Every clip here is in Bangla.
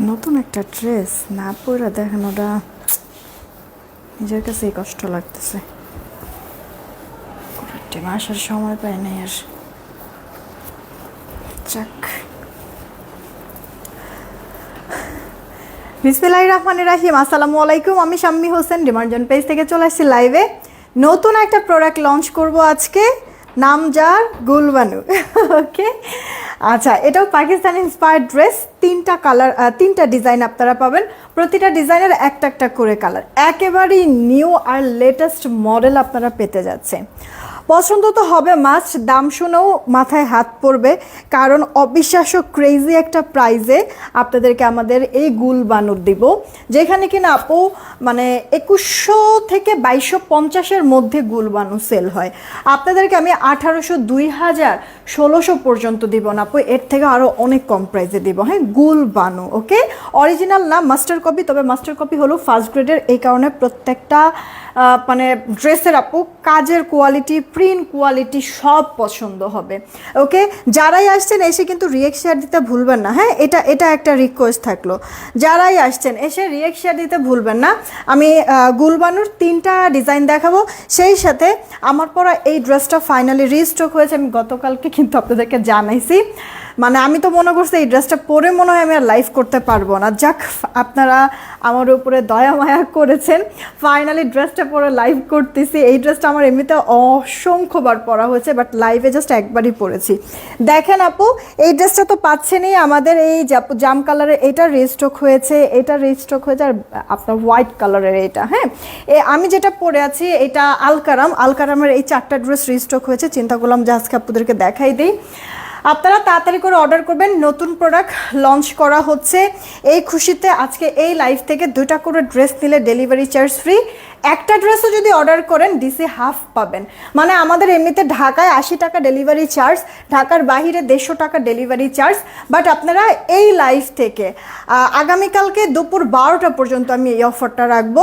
নতুন একটা ড্রেস না পরে দেখেন ওটা নিজের কাছেই কষ্ট লাগতেছে। টিম আসার সময় পাই নাই আর। যাক। বিসমিল্লাহির রহমানির রাহিম। আসসালামু আলাইকুম, আমি শাম্মি হোসেন ডিমার্জন পেজ থেকে চলে আসছি লাইভে নতুন একটা প্রোডাক্ট লঞ্চ করব আজকে, নাম যার? গুলবানু। ওকে আচ্ছা এটাও পাকিস্তান ইন্সপায়ার্ড ড্রেস তিনটা কালার তিনটা ডিজাইন আপনারা পাবেন। প্রতিটা ডিজাইনের একটা একটা করে কালার একেবারেই নিউ আর লেটেস্ট মডেল আপনারা পেতে যাচ্ছে পছন্দ তো হবে মাছ, দাম শুনেও মাথায় হাত পড়বে, কারণ অবিশ্বাস্য ক্রেজি একটা প্রাইজে আপনাদেরকে আমাদের এই গুল বানুর দিব, যেখানে কিনা আপু মানে একুশশো থেকে বাইশশো পঞ্চাশের মধ্যে গুল বানু সেল হয়। আপনাদেরকে আমি আঠারোশো দুই হাজার ষোলোশো পর্যন্ত দিব না আপু, এর থেকে আরও অনেক কম প্রাইজে দিব হ্যাঁ? গুল বানু ওকে অরিজিনাল না মাস্টার কপি তবে মাস্টার কপি হলো ফার্স্ট গ্রেডের এই কারণে প্রত্যেকটা মানে ড্রেসের আপু, কাজের কোয়ালিটি প্রিন্ট কোয়ালিটি সব পছন্দ হবে। ওকে? যারাই আসছেন এসে কিন্তু রিয়েক্ট শেয়ার দিতে ভুলবেন না। হ্যাঁ এটা এটা একটা রিকোয়েস্ট থাকল। যারাই আসছেন এসে রিয়েক্ট শেয়ার দিতে ভুলবেন না। আমি গুলবানুর তিনটা ডিজাইন দেখাবো। সেই সাথে আমার পরা এই ড্রেসটা ফাইনালি রিস্টক হয়েছে। আমি গতকালকে কিন্তু আপনাদেরকে জানাইছি। মানে আমি তো মনে করছি এই ড্রেসটা পরে মনে হয় আমি আর লাইভ করতে পারব না। যাক, আপনারা আমার উপরে দয়া মায়া করেছেন। ফাইনালি ড্রেসটা পরে লাইভ করতেছি। এই ড্রেসটা আমার এমনিতে অসংখ্যবার পরা হয়েছে বাট লাইভে জাস্ট একবারই পরেছি। দেখেন আপু, এই ড্রেসটা তো পাচ্ছেনই আমাদের এই জাম কালারের এটা রেস্টক হয়েছে, এটা রেস্টক হয়েছে, আর আপনার হোয়াইট কালারের এটা হ্যাঁ? এ, আমি যেটা পরে আছি, এটা আলকারাম। আলকারামের এই চারটা ড্রেস রিস্টক হয়েছে। চিন্তা করলাম যে আজকে আপনাদেরকে দেখাই দিই। আপনারা তাড়াতাড়ি করে অর্ডার করবেন। নতুন প্রোডাক্ট লঞ্চ করা হচ্ছে। এই খুশিতে আজকে এই লাইভ থেকে দুটা করে ড্রেস নিলে ডেলিভারি চার্জ ফ্রি একটা ড্রেসও যদি অর্ডার করেন ডিসি হাফ পাবেন। মানে আমাদের এমনিতে ঢাকায় আশি টাকা ডেলিভারি চার্জ ঢাকার বাহিরে দেড়শো টাকা ডেলিভারি চার্জ বাট আপনারা এই লাইভ থেকে আগামীকালকে দুপুর বারোটা পর্যন্ত আমি এই অফারটা রাখব।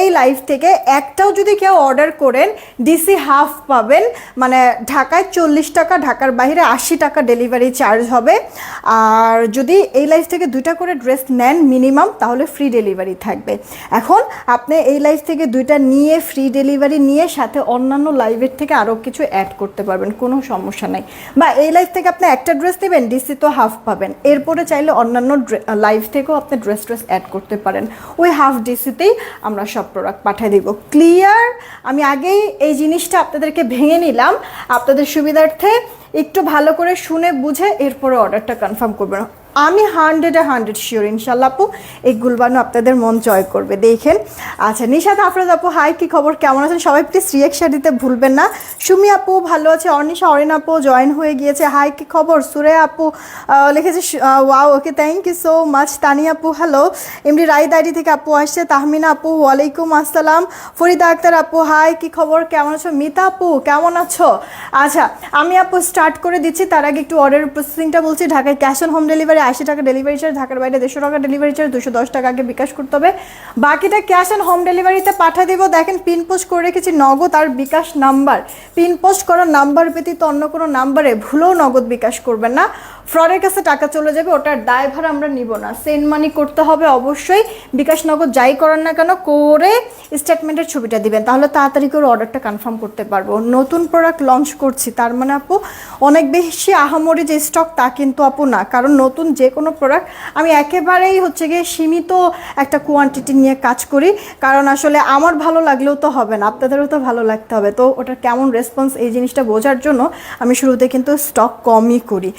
এই লাইভ থেকে একটাও যদি কেউ অর্ডার করেন ডিসি হাফ পাবেন। মানে ঢাকায় চল্লিশ টাকা, ঢাকার বাইরে আশি টাকা ডেলিভারি চার্জ হবে। আর যদি এই লাইফ থেকে দুইটা করে ড্রেস নেন মিনিমাম তাহলে ফ্রি ডেলিভারি থাকবে। এখন আপনি এই লাইফ থেকে দুইটা নিয়ে ফ্রি ডেলিভারি নিয়ে সাথে অন্যান্য লাইভের থেকে আরও কিছু অ্যাড করতে পারবেন, কোনো সমস্যা নাই। বা এই লাইফ থেকে আপনি একটা ড্রেস নেবেন ডিসি তো হাফ পাবেন। এরপরে চাইলে অন্যান্য লাইভ থেকেও আপনি ড্রেস ড্রেস অ্যাড করতে পারেন। ওই হাফ ডিসিতেই আমরা সব প্রোডাক্ট পাঠিয়ে দিব। ক্লিয়ার আমি আগেই এই জিনিসটা আপনাদেরকে ভেঙে নিলাম। আপনাদের সুবিধার্থে একটু ভালো করে শুনে বুঝে এরপরে অর্ডারটা কনফার্ম করবেন আমি হান্ড্রেডে হান্ড্রেড শিওর ইনশাল্লাহ আপু, এই গুলবানু আপনাদের মন জয় করবে। দেখেন আচ্ছা নিশাদ আফরোজ আপু হাই কি খবর? কেমন আছেন? সবাই প্লিজ রিয়েকশন দিতে ভুলবেন না। সুমি আপু, ভালো আছে? অর্নিশা, অরিন আপু জয়েন হয়ে গিয়েছে। হাই কি খবর? সুরে আপু লিখেছে wow okay thank you so much Tani আপু হ্যালো এমনি রায় দাইডি থেকে আপু আসছে। তাহমিনা আপু, ওয়ালাইকুম আসসালাম। ফরিদা আক্তার আপু হাই কি খবর? কেমন আছো? মিতা আপু, কেমন আছো? আচ্ছা আমি আপু স্টার্ট করে দিচ্ছি। তার আগে একটু অর্ডার প্রসেসিংটা বলছি। ঢাকায় ক্যাশ অন হোম ডেলিভারি আশি টাকা ডেলিভারি চার্জ ঢাকার বাইরে দেড়শো টাকা ডেলিভারি চার্জ দুশো দশ টাকা আগে বিকাশ করতে হবে। বাকিটা ক্যাশ অন হোম ডেলিভারিতে পাঠা দিব। দেখেন পিন পোস্ট করে রেখেছি নগদ আর বিকাশ নাম্বার। পিন পোস্ট করার নাম্বার ব্যতীত অন্য কোনো নাম্বারে ভুলেও নগদ বিকাশ করবেন না। ফ্রডের কাছে টাকা চলে যাবে, ওটার দায়ভার আমরা নিব না। সেন্ড মানি করতে হবে অবশ্যই। বিকাশ নগদ যাই করেন না কেন, করে স্টেটমেন্টের ছবিটা দিবেন। তাহলে তাড়াতাড়ি করে অর্ডারটা কনফার্ম করতে পারব। নতুন প্রোডাক্ট লঞ্চ করছি, তার মানে আপু, অনেক বেশি আহামরি যে স্টক তা কিন্তু আপু না। কারণ নতুন যে কোনো প্রোডাক্ট আমি একেবারেই হচ্ছে গিয়ে সীমিত একটা কোয়ান্টিটি নিয়ে কাজ করি। কারণ আসলে আমার ভালো লাগলেও তো হবে না, আপনাদেরও তো ভালো লাগতে হবে। তো ওটার কেমন রেসপন্স এই জিনিসটা বোঝার জন্য আমি শুরুতে কিন্তু স্টক কমই করি।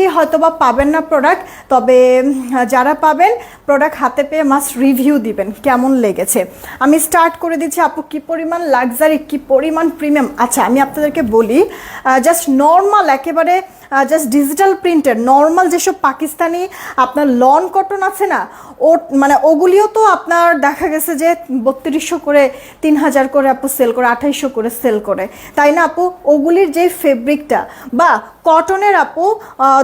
অনেকেই হয়তো বা পাবেন না প্রোডাক্ট তবে যারা পাবেন প্রোডাক্ট হাতে পেয়ে মাস্ট রিভিউ দিবেন, কেমন লেগেছে। আমি স্টার্ট করে দিচ্ছি, আপু, কি পরিমাণ লাক্সারি কি পরিমাণ প্রিমিয়াম আচ্ছা আমি আপনাদেরকে বলি জাস্ট নর্মাল একেবারে জাস্ট ডিজিটাল প্রিন্টের নর্মাল যেসব পাকিস্তানি আপনার লন কটন আছে না, ও মানে ওগুলিও তো আপনার দেখা গেছে যে বত্রিশশো করে তিন হাজার করে আপু সেল করে, আঠাইশশো করে সেল করে। তাই না আপু? ওগুলির যে ফেব্রিকটা বা কটনের আপু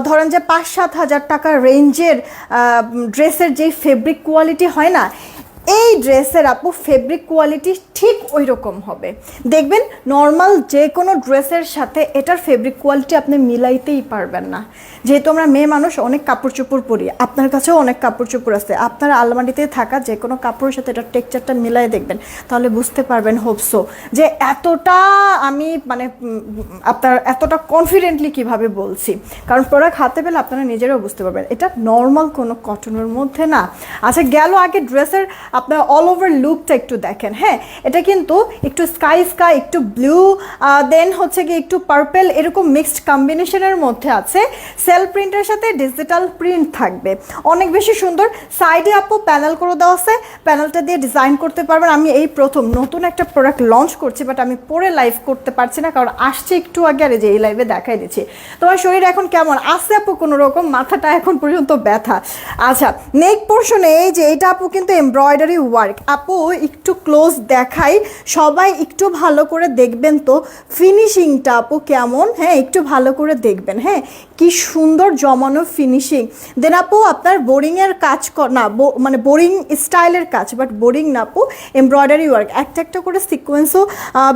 ধরেন যে পাঁচ সাত হাজার টাকা রেঞ্জের ড্রেসের যেই ফেব্রিক কোয়ালিটি হয় না এই ড্রেসের আপু ফেব্রিক কোয়ালিটি ঠিক ওই রকম হবে। দেখবেন নর্মাল যে কোনো ড্রেসের সাথে এটার ফেব্রিক কোয়ালিটি আপনি মিলাইতেই পারবেন না। যেহেতু আমরা মেয়ে মানুষ, অনেক কাপড় চোপড় পরি। আপনার কাছেও অনেক কাপড় চোপড় আছে। আপনার আলমারিতে থাকা যে কোনো কাপড়ের সাথে এটার টেক্সচারটা মিলাই দেখবেন, তাহলে বুঝতে পারবেন হোপসো। যে এতটা আমি মানে আপনার এতটা কনফিডেন্টলি কীভাবে বলছি? কারণ প্রোডাক্ট হাতে পেলে আপনারা নিজেরাও বুঝতে পারবেন। এটা নর্মাল কোনো কটনের মধ্যে না। আচ্ছা গেল আগে ড্রেসের আপনার অল ওভার লুকটা একটু দেখেন হ্যাঁ? এটা কিন্তু একটু স্কাই স্কাই একটু ব্লু দেন হচ্ছে কি একটু পার্পেল এরকম মিক্সড কম্বিনেশনের মধ্যে আছে। সেল প্রিন্টের সাথে ডিজিটাল প্রিন্ট থাকবে। অনেক বেশি সুন্দর। সাইডে আপু প্যানেল করে দেওয়া আছে। প্যানেলটা দিয়ে ডিজাইন করতে পারবেন। আমি এই প্রথম নতুন একটা প্রোডাক্ট লঞ্চ করছি বাট আমি পরে লাইভ করতে পারছি না, কারণ আসছে একটু আগে, আর যে এই লাইভে দেখাই দিচ্ছি। তোমার শরীর এখন কেমন? আছে আপু কোনো রকম? মাথাটা এখন পর্যন্ত ব্যথা। আচ্ছা নেক পোর্শনে এই যে, এটা আপু কিন্তু এমব্রয়ডারি ওয়ার্ক আপু, একটু ক্লোজ দেখাই। সবাই একটু ভালো করে দেখবেন তো। ফিনিশিংটা আপু কেমন? হ্যাঁ একটু ভালো করে দেখবেন। হ্যাঁ কি সুন্দর জমানো ফিনিশিং দেন আপু, আপনার বোরিংয়ের কাজ না মানে বোরিং স্টাইলের কাজ বাট বোরিং না আপু এমব্রয়ডারি ওয়ার্ক একটা একটা করে সিকোয়েন্সও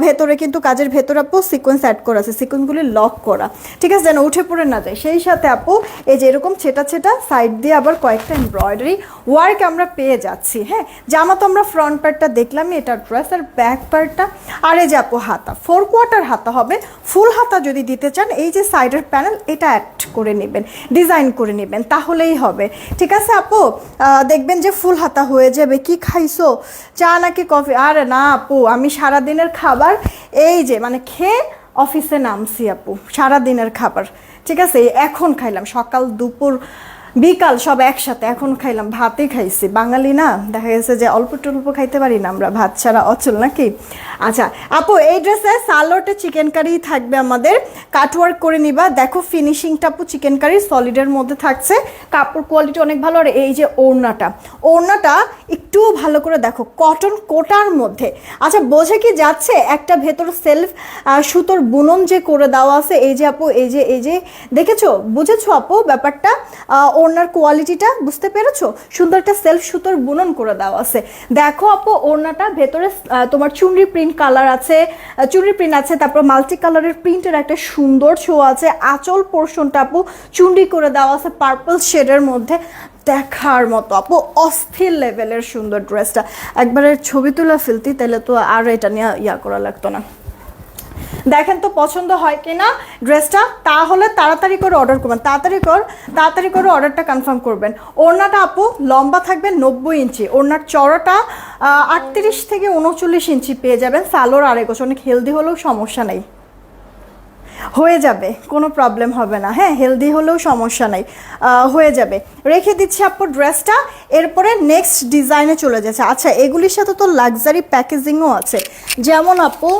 ভেতরে কিন্তু কাজের ভেতরে আপু সিকোয়েন্স অ্যাড করা আছে সিকোয়েন্সগুলি লক করা। ঠিক আছে যেন উঠে পড়ে না যায়। সেই সাথে আপু, এই যে এরকম ছেটা ছেটা সাইড দিয়ে আবার কয়েকটা এমব্রয়ডারি ওয়ার্ক আমরা পেয়ে যাচ্ছি হ্যাঁ? জামা তো আমরা ফ্রন্ট পার্টটা দেখলামই, এটা ড্রেস আর ব্যাক পার্টটা আর এই যে আপু হাতা ফোর কোয়ার্টার হাতা হবে। ফুল হাতা যদি দিতে চান, এই যে সাইডের প্যানেল এটা অ্যাড করে নেবেন ডিজাইন করে নেবেন, তাহলেই হবে। ঠিক আছে আপু? দেখবেন যে ফুল হাতা হয়ে যাবে। কি খাইছো? চা নাকি কফি? আরে না আপু, আমি সারা দিনের খাবার এই যে মানে খেয়ে অফিসে নামছি আপু সারা দিনের খাবার। ঠিক আছে এখন খাইলাম, সকাল দুপুর বিকাল সব একসাথে, এখন খাইলাম, ভাতই খাইছি। বাঙালি না, দেখা গেছে যে অল্প টল্প খাইতে পারি না আমরা, ভাত ছাড়া অচল নাকি? আচ্ছা আপু, এই ড্রেসে সালোটে চিকেন কারি থাকবে আমাদের। কাটওয়ার্ক করে নিবা। দেখো ফিনিশিংটা আপু চিকেন কারি সলিডের মধ্যে থাকছে। কাপড় কোয়ালিটি অনেক ভালো। আর এই যে ওড়নাটা ওড়নাটা একটু ভালো করে দেখো কটন কোটার মধ্যে। আচ্ছা বোঝে কি যাচ্ছে? একটা ভেতর সেলফ সুতোর বুনন যে করে দেওয়া আছে, এই যে আপু, এই যে এই যে, দেখেছ? বুঝেছ আপু ব্যাপারটা? ওড়নার কোয়ালিটিটা বুঝতে পেরেছ? সুন্দর একটা সেলফ সুতোর বুনন করে দেওয়া আছে। দেখো আপু, ওড়নাটা ভেতরে তোমার চুনরি প্রিন্ট কালার আছে চুনরি প্রিন্ট আছে, তারপর মাল্টি কালারের প্রিন্টের একটা সুন্দর শো আছে। আঁচল পোর্শনটা আপু চুনরি করে দেওয়া আছে পার্পল শেডের মধ্যে। দেখার মতো আপু, অস্থির লেভেলের সুন্দর ড্রেসটা একবারে ছবি তোলা ফেলতি তাহলে তো আর এটা নিয়ে ইয়া করা লাগতো না। দেখেন তো পছন্দ হয় কি না ড্রেসটা, তাহলে তাড়াতাড়ি করে অর্ডার করবেন। তাড়াতাড়ি কর, তাড়াতাড়ি করে অর্ডারটা কনফার্ম করবেন। ওড়নাটা আপু লম্বা থাকবে নব্বই ইঞ্চি। ওড়নার চড়াটা আটত্রিশ থেকে উনচল্লিশ ইঞ্চি পেয়ে যাবেন। সালোর আড়াই গোছ অনেক হেলদি হলেও সমস্যা নেই। হয়ে যাবে, কোনো প্রবলেম হবে না। হ্যাঁ হেলদি হলেও সমস্যা নাই। হয়ে যাবে। রেখে দিচ্ছি আপু ড্রেসটা এরপরে নেক্সট ডিজাইনে চলে যাচ্ছে। আচ্ছা এগুলির সাথে তো লাক্সারি প্যাকেজিংও আছে। যেমন আপু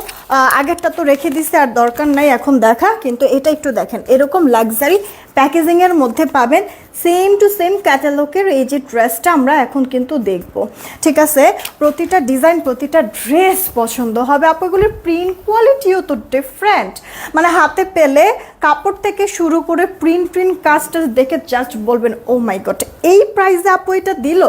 আগেরটা তো রেখে দিছে আর দরকার নাই এখন দেখা, কিন্তু এটা একটু দেখেন। এরকম লাক্সারি প্যাকেজিংয়ের মধ্যে পাবেন সেম টু সেম ক্যাটালগের এই যে ড্রেসটা আমরা এখন কিন্তু দেখব। ঠিক আছে? প্রতিটা ডিজাইন প্রতিটা ড্রেস পছন্দ হবে। আপনাগুলির প্রিন্ট কোয়ালিটিও তো ডিফারেন্ট মানে হাতে পেলে কাপড় থেকে শুরু করে প্রিন্ট প্রিন্ট কাজটা দেখে জাস্ট বলবেন ও মাই গড এই প্রাইসে আপু এটা দিল?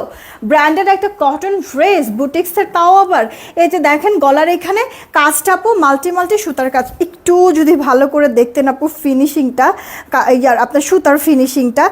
ব্র্যান্ডেড একটা কটন ড্রেস বুটিক্সের তাও আবার। এই যে দেখেন গলার এখানে কাজটা আপু মাল্টি মাল্টি সুতার কাজ। একটু যদি ভালো করে দেখতেন আপু ফিনিশিংটা ইয়ার আপনার সুতার ফিনিশিংটা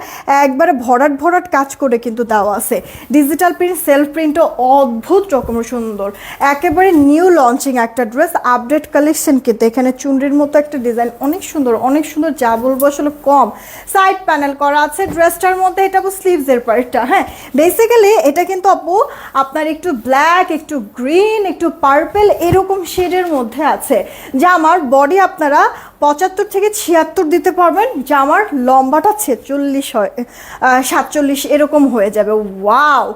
একবারে ভরাট ভরাট কাজ করে কিন্তু দেওয়া আছে। ডিজিটাল প্রিন্ট সেলফ প্রিন্টও অদ্ভুত রকম সুন্দর। একেবারে নিউ লঞ্চিং একটা ড্রেস আপডেট কালেকশন কিন্তু এখানে চুনরির মতো একটা ডিজাইন অনেক সুন্দর, অনেক সুন্দর যা বলব আসলে কম। সাইড প্যানেল করা আছে ড্রেসটার মধ্যে এটা আপু স্লিভসের পার্টটা হ্যাঁ। বেসিক্যালি এটা কিন্তু আপু, আপনার একটু ব্ল্যাক একটু গ্রিন একটু পার্পেল এরকম শেডের মধ্যে আছে। জামার বডি আপনারা পঁচাত্তর থেকে ছিয়াত্তর দিতে পারবেন জামার লম্বাটা ছেচল্লিশ হয় সাতচল্লিশ এরকম হয়ে যাবে। ওয়াও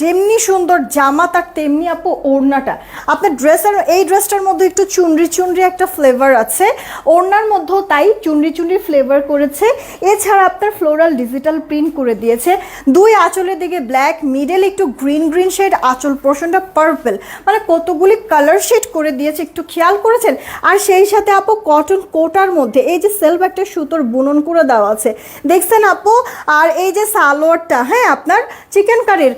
যেমনি সুন্দর জামা, তার তেমনি আপু ওড়নাটা। আপনার ড্রেসের এই ড্রেসটার মধ্যে একটু চুনরি চুনরি একটা ফ্লেভার আছে। ওড়নার মধ্যেও তাই চুনরি চুনরি চুনরি ফ্লেভার করেছে। এছাড়া আপনার ফ্লোরাল ডিজিটাল প্রিন্ট করে দিয়েছে। দুই আঁচলের দিকে ব্ল্যাক মিডল একটু গ্রিন গ্রিন শেড আঁচল পোর্শনটা পার্পল মানে কতগুলি কালার শেড করে দিয়েছে, একটু খেয়াল করেছেন? আর সেই সাথে আপু কটন কোটার মধ্যে, এই যে সেলফ একটা সুতোর বুনন করে দেওয়া আছে। দেখছেন আপু? আর এই যে সালোয়ারটা হ্যাঁ আপনার চিকেন কারির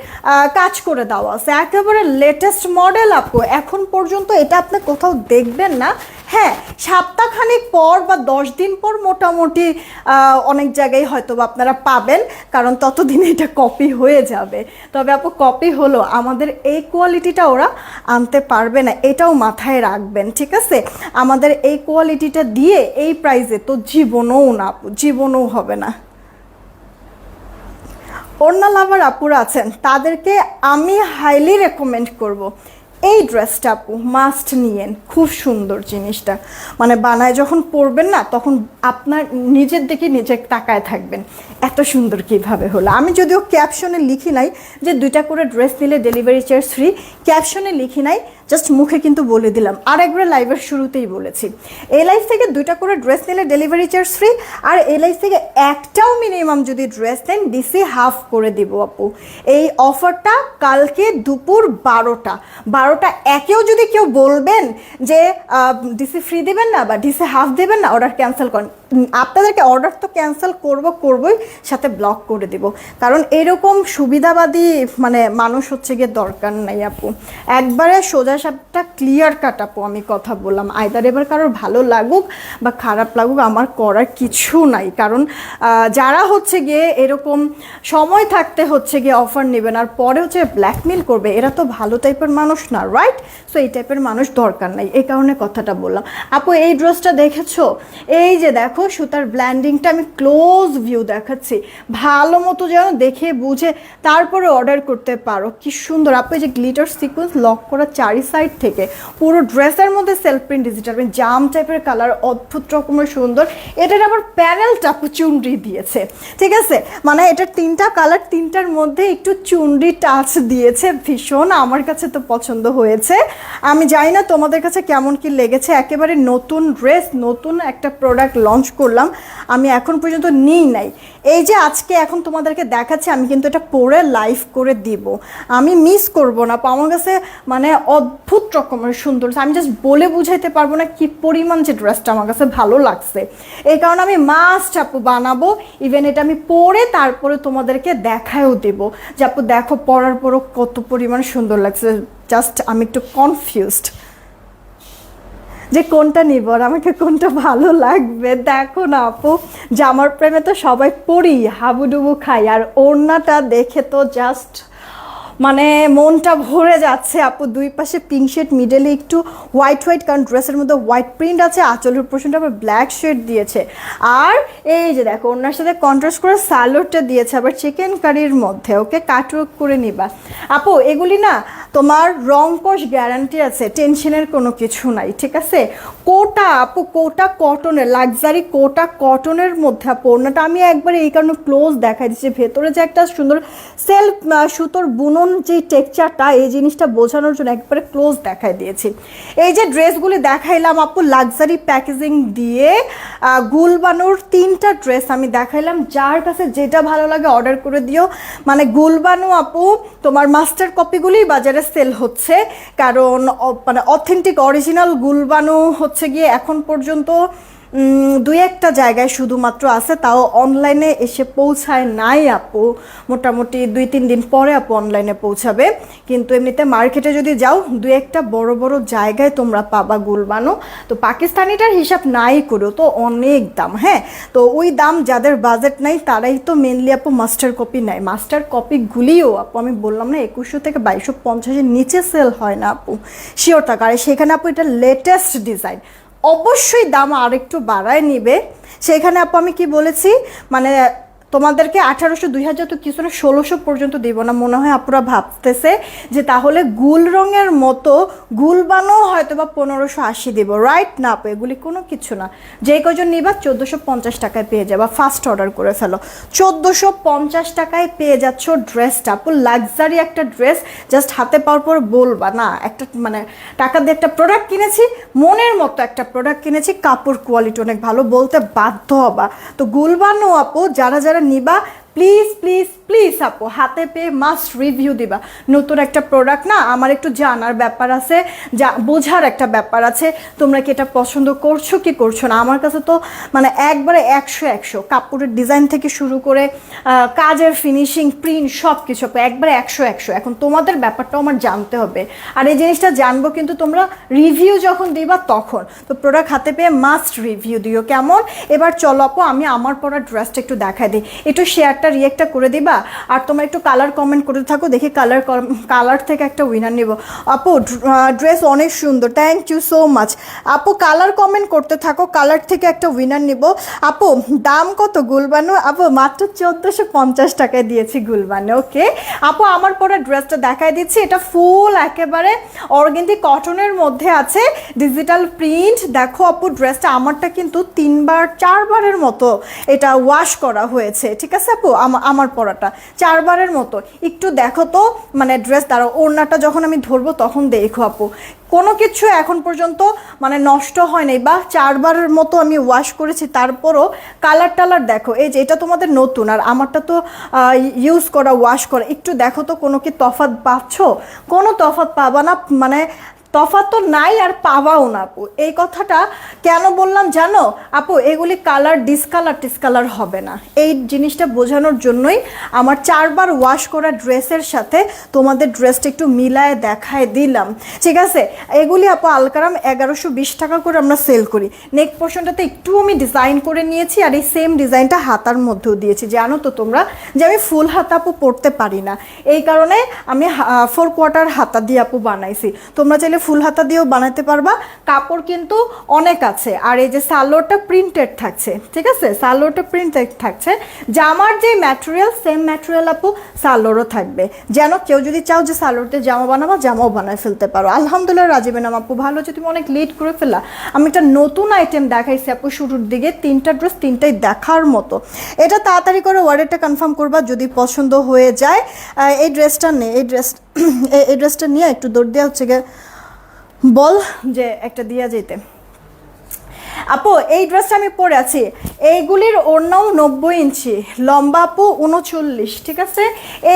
কাজ করে দেওয়া আছে। একেবারে লেটেস্ট মডেল আপু। এখন পর্যন্ত এটা আপনি কোথাও দেখবেন না। হ্যাঁ সপ্তাহখানিক পর বা দশ দিন পর মোটামুটি অনেক জায়গায় হয়তো আপনারা পাবেন, কারণ ততদিনে এটা কপি হয়ে যাবে। তবে আপু কপি হলো, আমাদের এই কোয়ালিটিটা ওরা আনতে পারবে না, এটাও মাথায় রাখবেন, ঠিক আছে? আমাদের এই কোয়ালিটিটা দিয়ে এই প্রাইজে তো জীবনও না আপু, জীবনও হবে না। ওড়না লাভার আপুরা আছেন, তাদেরকে আমি হাইলি রেকমেন্ড করব। এই ড্রেসটা আপু মাস্ট নিয়েন। খুব সুন্দর জিনিসটা। মানে বানায় যখন পরবেন না, তখন আপনার নিজের দিকে নিজে তাকায় থাকবেন। এত সুন্দর কীভাবে হলো। আমি যদিও ক্যাপশনে লিখি নাই যে দুইটা করে ড্রেস নিলে ডেলিভারি চার্জ ফ্রি ক্যাপশনে লিখি নাই জাস্ট মুখে কিন্তু বলে দিলাম। আর একবার লাইভের শুরুতেই বলেছি। এই লাইফ থেকে দুইটা করে ড্রেস নিলে ডেলিভারি চার্জ ফ্রি আর এই লাইফ থেকে একটাও মিনিমাম যদি ড্রেস নেন ডিসি হাফ করে দিব আপু। এই অফারটা কালকে দুপুর বারোটা বারোটা একেও যদি কেউ বলবেন যে ডিসি ফ্রি দেবেন না বা ডিসি হাফ দেবেন না অর্ডার ক্যান্সেল করেন। আপনাদেরকে অর্ডার তো ক্যান্সেল করব, করবই, সাথে ব্লক করে দিব। কারণ এরকম সুবিধাবাদী মানে মানুষ হচ্ছে গিয়ে দরকার নাই আপু। একবারে সোজা সাপটা ক্লিয়ার কাট আপু, আমি কথা বললাম। আইদার এবার কারোর ভালো লাগুক বা খারাপ লাগুক, আমার করার কিছু নাই। কারণ যারা হচ্ছে গিয়ে এরকম সময় থাকতে হচ্ছে গিয়ে অফার নেবেন আর পরে হচ্ছে ব্ল্যাকমেল করবে, এরা তো ভালো টাইপের মানুষ না রাইট সো এই টাইপের মানুষ দরকার নাই। এই কারণে কথাটা বললাম। আপু, এই ড্রেসটা দেখেছ? এই যে দেখো সুতার ব্ল্যান্ডিংটা আমি ক্লোজ ভিউ দেখাচ্ছি। ভালো মতো যেন দেখে বুঝে তারপরে অর্ডার করতে পারো। কি সুন্দর আপু এই যে গ্লিটার সিকোয়েন্স লক করা চারি সাইড থেকে পুরো ড্রেসের মধ্যে সেলফ প্রিন্ট ডিজিটাল জাম টাইপের কালার অদ্ভুত রকমের সুন্দর, এটার আবার প্যানেলটা চুনরি দিয়েছে। ঠিক আছে? মানে এটার তিনটা কালার তিনটার মধ্যে একটু চুনরি টাচ দিয়েছে ভীষণ, আমার কাছে তো পছন্দ হয়েছে। আমি জানি না তোমাদের কাছে কেমন কি লেগেছে, একেবারে নতুন ড্রেস নতুন একটা প্রোডাক্ট লঞ্চ করলাম, আমি এখন পর্যন্ত নিই নাই। এই যে আজকে এখন তোমাদেরকে দেখাচ্ছি, আমি কিন্তু এটা পরে লাইভ করে দিব। আমি মিস করব না আমার কাছে মানে অদ্ভুত রকমের সুন্দর আমি জাস্ট বলে বুঝাইতে পারব না কি পরিমাণ যে ড্রেসটা আমার কাছে ভালো লাগছে। এই কারণে আমি মাস্ট আপু বানাবো ইভেন এটা আমি পরে তারপরে তোমাদেরকে দেখায়ও দেব। যে আপু দেখো, পরার পরও কত পরিমাণ সুন্দর লাগছে। জাস্ট আমি একটু কনফিউজড যে কোনটা নিব আর আমাকে কোনটা ভালো লাগবে? দেখো না আপু, জামার প্রেমে তো সবাই পড়ি, হাবুডুবু খাই, আর ওড়নাটা দেখে তো জাস্ট মানে মনটা ভরে যাচ্ছে, আপু। দুই পাশে পিঙ্ক শেড মিডলে একটু হোয়াইট হোয়াইট কারণ ড্রেসের মধ্যে হোয়াইট প্রিন্ট আছে, আঁচলের পোর্শনটা আবার ব্ল্যাক শেড দিয়েছে। আর এই যে দেখো, ওনার সাথে কন্ট্রাস্ট করে স্যালোডটা দিয়েছে, আবার চিকেন কারির মধ্যে, ওকে কাটওয়ার্ক করে নিবা। আপু, এগুলি না তোমার রং কষ গ্যারান্টি আছে টেনশনের কোনো কিছু নাই, ঠিক আছে? কোটা, আপু, কোটা কটনের লাক্সারি কোটা কটনের মধ্যে, আপু ওড়নাটা আমি একবার এই কারণে ক্লোজ দেখাই দিচ্ছি। ভেতরে যে একটা সুন্দর সেলফ সুতোর বুনন যে টেক্সচারটা এই জিনিসটা বোঝানোর জন্য একবারে ক্লোজ দেখায় দিয়েছি। এই যে ড্রেসগুলি দেখাইলাম আপু লাক্সারি প্যাকেজিং দিয়ে গুলবানুর তিনটা ড্রেস আমি দেখাইলাম। যার কাছে যেটা ভালো লাগে অর্ডার করে দিও। মানে গুলবানু আপু, তোমার মাস্টার কপিগুলি বাজারে সেল হচ্ছে। কারণ মানে অথেন্টিক অরিজিনাল গুলবানু হচ্ছে গিয়ে এখন পর্যন্ত দুই একটা জায়গায় শুধুমাত্র আছে, তাও অনলাইনে এসে পৌঁছায় নাই আপু। মোটামুটি দুই, তিন দিন পরে আপু অনলাইনে পৌঁছাবে। কিন্তু এমনিতে মার্কেটে যদি যাও, দুই একটা বড় বড় জায়গায় তোমরা পাবা গুলবানো। তো পাকিস্তানিটার হিসাব নাই করেও তো অনেক দাম হ্যাঁ? তো ওই দাম যাদের বাজেট নাই, তারাই তো মেনলি আপু মাস্টার কপি নেয়। মাস্টার কপিগুলিও আপু, আমি বললাম না, একুশশো থেকে বাইশশো পঞ্চাশের নিচে সেল হয় না আপু। শিওর টাকা আর সেখানে আপু এটা লেটেস্ট ডিজাইন অবশ্যই দাম আরেকটু বাড়ায় নিবে। সেখানে আপু আমি কি বলেছি? মানে তোমাদেরকে আঠারোশো, দুই হাজার তো কিছু না ষোলোশো পর্যন্ত দিব না, মনে হয় আপুরা ভাবতেছে যে তাহলে গুল রঙের মতো গুল বানো হয়তো বা পনেরোশো আশি দিব। রাইট না আপু, এগুলি কোনো কিছু না। যে কজন নিবা চোদ্দোশো পঞ্চাশ টাকায় পেয়ে যাবা ফার্স্ট অর্ডার করে ফেলো। চোদ্দোশো পঞ্চাশ টাকায় পেয়ে যাচ্ছ ড্রেসটা আপু লাক্সারি একটা ড্রেস জাস্ট হাতে পাওয়ার পর বলবা, না, একটা মানে টাকা দিয়ে একটা প্রোডাক্ট কিনেছি, মনের মতো একটা প্রোডাক্ট কিনেছি, কাপড় কোয়ালিটি অনেক ভালো, বলতে বাধ্য হবা। তো গুলবানো আপু, যারা যারা নিবা প্লিজ প্লিজ প্লিজ আপু, হাতে পেয়ে মাস্ট রিভিউ দিবা। নতুন একটা প্রোডাক্ট না, আমার একটু জানার ব্যাপার আছে, যা, বোঝার একটা ব্যাপার আছে। তোমরা কি এটা পছন্দ করছ, কি করছ না? আমার কাছে তো মানে একবারে একশো একশো। কাপড়ের ডিজাইন থেকে শুরু করে কাজের ফিনিশিং প্রিন্ট সব কিছু একবারে একশো একশো। এখন তোমাদের ব্যাপারটাও আমার জানতে হবে। আর এই জিনিসটা জানব কিন্তু তোমরা রিভিউ যখন দিবা তখন। তো প্রোডাক্ট হাতে পেয়ে মাস্ট রিভিউ দিও কেমন? এবার চলো আপু, আমি আমার পরা ড্রেসটা একটু দেখাই দিই। একটু শেয়ারটা রিয়েক্টটা করে দিবা, আর তোমরা একটু কালার কমেন্ট করে থাকো, দেখি কালার কালার থেকে একটা উইনার নিব। আপু ড্রেস অনেক সুন্দর থ্যাংক ইউ সো মাচ আপু কালার কমেন্ট করতে থাকো কালার থেকে একটা উইনার নিব। আপু, দাম কত গুলবানো? আপু, মাত্র চোদ্দোশো পঞ্চাশ টাকায় দিয়েছি গুলবানো ওকে আপু, আমার পরে ড্রেসটা দেখাই দিচ্ছি, এটা ফুল একেবারে অর্গেন্দি কটনের মধ্যে আছে ডিজিটাল প্রিন্ট দেখো আপু ড্রেসটা আমারটা কিন্তু তিনবার, চারবারের মতো এটা ওয়াশ করা হয়েছে, ঠিক আছে আপু? আমার পরাটা। চারবারের মতো। একটু দেখো তো মানে ড্রেস দ্বারা ওড়নাটা যখন আমি ধরবো তখন দেখো আপু। কোনো কিছু এখন পর্যন্ত মানে নষ্ট হয় নাই, বা চারবারের মতো আমি ওয়াশ করেছি, তারপরও কালার টালার দেখো। এই যে এটা তোমাদের নতুন, আর আমারটা তো ইউজ করা ওয়াশ করা। একটু দেখো তো কোনো কি তফাৎ পাচ্ছ? কোনো তফাৎ পাবা না মানে তফাৎ তো নাই আর পাওয়াও না আপু। এই কথাটা কেন বললাম জানো? আপু, এগুলি কালার ডিসকালার টিসকালার হবে না। এই জিনিসটা বোঝানোর জন্যই আমার চারবার ওয়াশ করা ড্রেসের সাথে তোমাদের ড্রেসটা একটু মিলায় দেখায় দিলাম। ঠিক আছে? এগুলি আপু, আলকারাম এগারোশো বিশ টাকা করে আমরা সেল করি। নেক পোর্শনটাতে একটু আমি ডিজাইন করে নিয়েছি আর এই সেম ডিজাইনটা হাতার মধ্যেও দিয়েছি। জানো তো তোমরা যে আমি ফুল হাতা আপু পরতে পারি না। এই কারণে আমি ফোর কোয়ার্টার হাতা দিয়ে আপু বানাইছি। তোমরা চাইলে ফুল হাতা দিয়েও বানাতে পারবা। কাপড় কিন্তু অনেক আছে। আর এই যে সালোয়ারটা প্রিন্টেড থাকছে, ঠিক আছে? সালোয়ারটা প্রিন্টেড থাকছে। জামার যে ম্যাটেরিয়াল সেম ম্যাটেরিয়াল আপু, সালোয়ারও থাকবে। যেন কেউ যদি চাও যে সালোয়ারতে জামা বানাবা, জামাও বানায় ফেলতে পারো। আলহামদুলিল্লাহ রাজিবে নাম আপু ভালো হচ্ছে তুমি অনেক লেট করে ফেলা আমি একটা নতুন আইটেম দেখাইছি আপু শুরুর দিকে। তিনটা ড্রেস তিনটাই দেখার মতো। এটা তাড়াতাড়ি করে ওয়ার্ডেরটা কনফার্ম করবা, যদি পছন্দ হয়ে যায়। এই ড্রেসটা নে, এই ড্রেস এই ড্রেসটা নিয়ে একটু দৌড় দেওয়া হচ্ছে গিয়ে। বল যে একটা দিয়া যেতে আপু, এই ড্রেসটা আমি পরে আছি। এইগুলির ওড়নাও নব্বই ইঞ্চি, লম্বা আপু উনচল্লিশ, ঠিক আছে?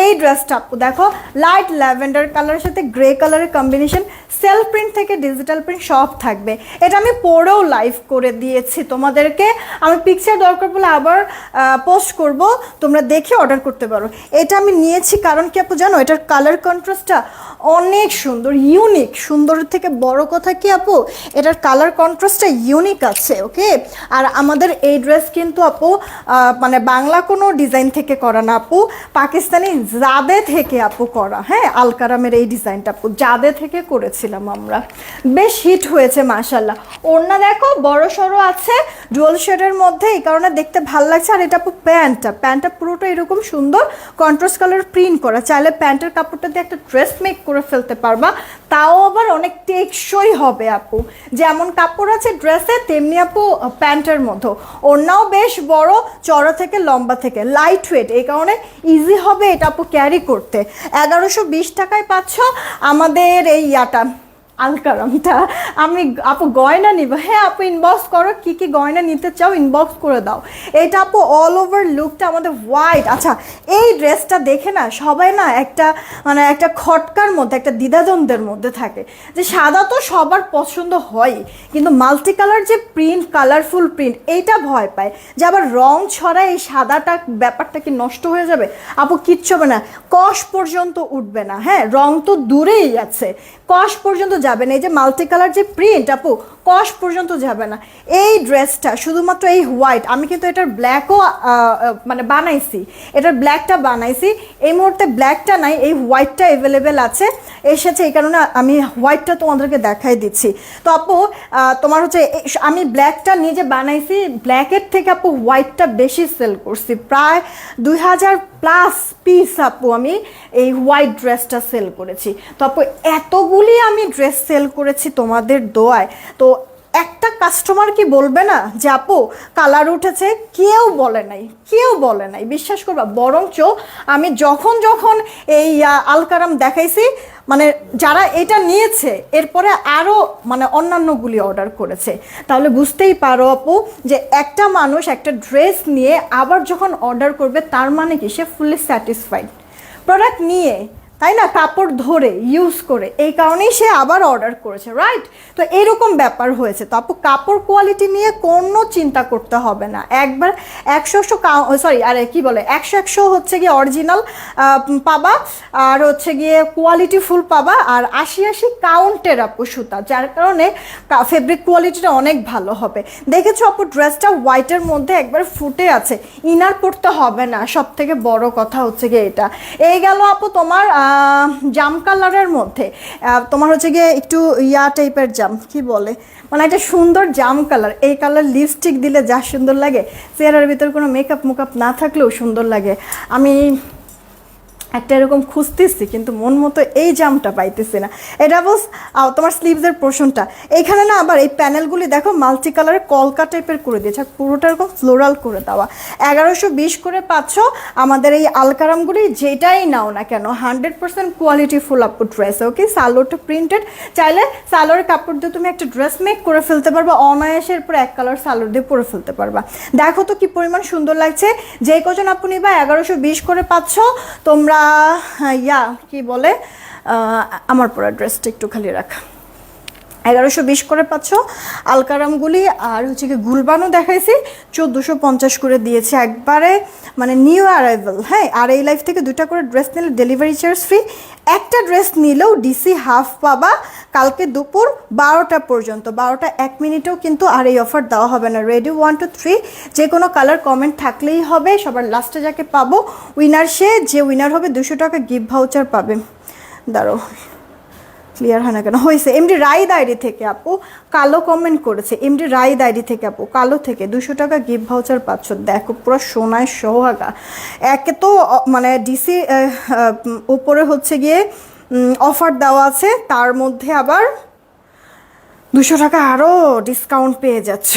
এই ড্রেসটা আপু, দেখো লাইট ল্যাভেন্ডার কালারের সাথে গ্রে কালারের কম্বিনেশন সেলফ প্রিন্ট থেকে ডিজিটাল প্রিন্ট সব থাকবে। এটা আমি পরেও লাইভ করে দিয়েছি তোমাদেরকে। আমি পিকচার দরকার বলে আবার পোস্ট করব, তোমরা দেখে অর্ডার করতে পারো। এটা আমি নিয়েছি কারণ কি আপু জানো? এটার কালার কন্ট্রাস্টটা অনেক সুন্দর ইউনিক সুন্দরের থেকে বড় কথা কি আপু? এটার কালার কন্ট্রাস্টটা ইউনিক আছে। ওকে আর আমাদের এই ড্রেস কিন্তু আপু মানে বাংলা কোনো ডিজাইন থেকে করা না আপু, পাকিস্তানি জাদে থেকে আপু করা হ্যাঁ? আলকারামের এই ডিজাইনটা আপু জাদে থেকে করেছিলাম আমরা। বেশ হিট হয়েছে মাশাল্লাহ ওড়না দেখো, বড় সড়ো আছে ডুয়াল শেডের মধ্যে, এই কারণে দেখতে ভালো লাগছে। আর এটা আপু প্যান্টটা প্যান্টটা পুরোটা এরকম সুন্দর কন্ট্রাস্ট কালার প্রিন্ট করা। চাইলে প্যান্টের কাপড়টা দিয়ে একটা ড্রেস মেক করে ফেলতে পারবা। তাও আবার অনেক টেকসই হবে, আপু। যেমন কাপড় আছে ড্রেসে তেমনি আপু প্যান্টের মতো ওড়নাও বেশ বড়, চড়া থেকে লম্বা থেকে লাইট ওয়েট এই কারণে ইজি হবে এটা আপু ক্যারি করতে। এগারোশো বিশ টাকায় পাচ্ছ আমাদের এই ইয়াটা। আলকারামটা। আমি আপু গয়না নিব। হ্যাঁ আপু ইনবক্স করো, কি কি গয়না নিতে চাও ইনবক্স করে দাও। এটা আপু অল ওভার লুকটা আমাদের হোয়াইট আচ্ছা এই ড্রেসটা দেখে না সবাই না একটা মানে একটা খটকার মধ্যে, একটা দ্বিধাদ্বন্দ্বের মধ্যে থাকে। যে সাদা তো সবার পছন্দ হয়, কিন্তু মাল্টি কালার যে প্রিন্ট কালারফুল প্রিন্ট এইটা ভয় পায়। যে আবার রং ছড়ায় এই সাদাটা ব্যাপারটা কি নষ্ট হয়ে যাবে? আপু, কিচ্ছু হবে না। কষ পর্যন্ত উঠবে না। হ্যাঁ রং তো দূরেই আছে। কষ পর্যন্ত যাবে না। এই যে মাল্টি কালার যে প্রিন্ট আপু কস পর্যন্ত যাবে না। এই ড্রেসটা শুধুমাত্র এই হোয়াইট আমি কিন্তু এটার ব্ল্যাকও মানে বানাইছি। এটার ব্ল্যাকটা বানাইছি। এই মুহূর্তে ব্ল্যাকটা নাই, এই হোয়াইটটা অ্যাভেলেবেল আছে। এসেছে এই কারণে আমি হোয়াইটটা তোমাদেরকে দেখাই দিচ্ছি। তো আপু তোমার হচ্ছে আমি ব্ল্যাকটা নিজে বানাইছি ব্ল্যাকের থেকে আপু হোয়াইটটা বেশি সেল করছি। প্রায় দুই হাজার প্লাস পিস আপু, আমি এই হোয়াইট ড্রেসটা সেল করেছি। তো আপু, এতগুলি আমি ড্রেস সেল করেছি তোমাদের দোয়ায়। তো একটা কাস্টমার কি বলবে না যে, আপু কালার উঠেছে, কেউ বলে নাই, কেউ বলে নাই, বিশ্বাস করবা, বরঞ্চ আমি যখন যখন এই আলকারাম দেখাইছি মানে যারা এটা নিয়েছে, এরপরে আরও মানে অন্যান্যগুলি অর্ডার করেছে। তাহলে বুঝতেই পারো আপু যে একটা মানুষ একটা ড্রেস নিয়ে আবার যখন অর্ডার করবে, তার মানে কি সে ফুললি স্যাটিসফাইড প্রোডাক্ট নিয়ে তাই না? কাপড় ধরে ইউজ করে। এই কারণেই সে আবার অর্ডার করেছে রাইট তো এরকম ব্যাপার হয়েছে। তো আপু, কাপড় কোয়ালিটি নিয়ে কোনো চিন্তা করতে হবে না। একবার একশো একশো সরি আরে কি বলে? একশো একশো হচ্ছে গিয়ে অরিজিনাল পাবা, আর হচ্ছে গিয়ে কোয়ালিটি ফুল পাবা, আর আশি আশি কাউন্টের আপু সুতা, যার কারণে ফেব্রিক কোয়ালিটিটা অনেক ভালো হবে। দেখেছ আপু ড্রেসটা হোয়াইটের মধ্যে একবার ফুটে আছে। ইনার পড়তে হবে না। সব থেকে বড় কথা হচ্ছে গিয়ে এটা। এই গেল আপু তোমার জাম কালারের মধ্যে। তোমার হচ্ছে গিয়ে একটু ইয়া টাইপের জাম, কি বলে? মানে একটা সুন্দর জাম কালার। এই কালার লিপস্টিক দিলে যা সুন্দর লাগে। চেহারার ভিতর কোনো মেকআপ মুকআপ না থাকলেও সুন্দর লাগে। আমি একটা এরকম খুঁজতেছি, কিন্তু মন মতো এই জামটা পাইতেছি না। এটা বস তোমার স্লিভসের পোর্শনটা এইখানে না আবার এই প্যানেলগুলি দেখো মাল্টি কালারের কলকা টাইপের করে দিয়েছে পুরোটা এরকম ফ্লোরাল করে দেওয়া। এগারোশো বিশ করে পাচ্ছ আমাদের এই আলকারামগুলি, যেটাই নাও না কেন hundred percent quality full up dress okay সালোয়ারটা প্রিন্টেড চাইলে সালোয়ারের কাপড় দিয়ে তুমি একটা ড্রেস মেক করে ফেলতে পারবা, অনায়াসের পর এক কালার সালোয়ার দিয়ে পরে ফেলতে পারবা। দেখো তো কি পরিমাণ সুন্দর লাগছে। যে কজন আপু নিবা, এগারোশো বিশ করে পাচ্ছ, তোমরা ইয়া কি বলে? আমার পরা ড্রেসটা একটু খালি রাখা। এগারোশো বিশ করে পাচ্ছ। আলকারামগুলি আর হচ্ছে কি গুলবানও দেখাইছি, চোদ্দোশো পঞ্চাশ করে দিয়েছে একবারে মানে নিউ অ্যারাইভেল হ্যাঁ? আর এই লাইফ থেকে দুটা করে ড্রেস নিলে ডেলিভারি চার্জ ফ্রি একটা ড্রেস নিলেও ডিসি হাফ পাবা কালকে দুপুর বারোটা পর্যন্ত। বারোটা এক মিনিটেও কিন্তু আর এই অফার দেওয়া হবে না। রেডি ওয়ান টু থ্রি যে কোনো কালার কমেন্ট থাকলেই হবে। সবার লাস্টে যাকে পাবো উইনার সে, যে উইনার হবে, দুশো টাকা গিফট ভাউচার পাবে। দাঁড়ো ক্লিয়ার হয় না কেন? হয়েছে। এমডি রায় ডায়েরি থেকে আপু কালো কমেন্ট করেছে। এমডি রায় ডায়েরি থেকে আপু কালো থেকে দুশো টাকা গিফট ভাউচার পাচ্ছ। দেখো পুরো সোনায় সোহাগা। একে তো মানে ডিসি উপরে হচ্ছে গিয়ে অফার দেওয়া আছে। তার মধ্যে আবার দুশো টাকা আরও ডিসকাউন্ট পেয়ে যাচ্ছ।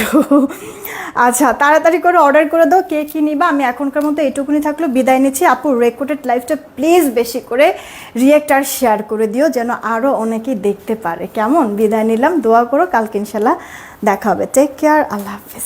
আচ্ছা তাড়াতাড়ি করে অর্ডার করে দাও, কে কী নিবা? আমি এখনকার মতো এইটুকুনি থাকল। বিদায় নিচ্ছি। আপু রেকর্ডেড লাইফটা প্লিজ বেশি করে রিয়েক্ট আর শেয়ার করে দিও, যেন আরও অনেকেই দেখতে পারে। কেমন? বিদায় নিলাম। দোয়া করো, কালকে ইনশাল্লাহ দেখা হবে। টেক কেয়ার আল্লাহ হাফিজ।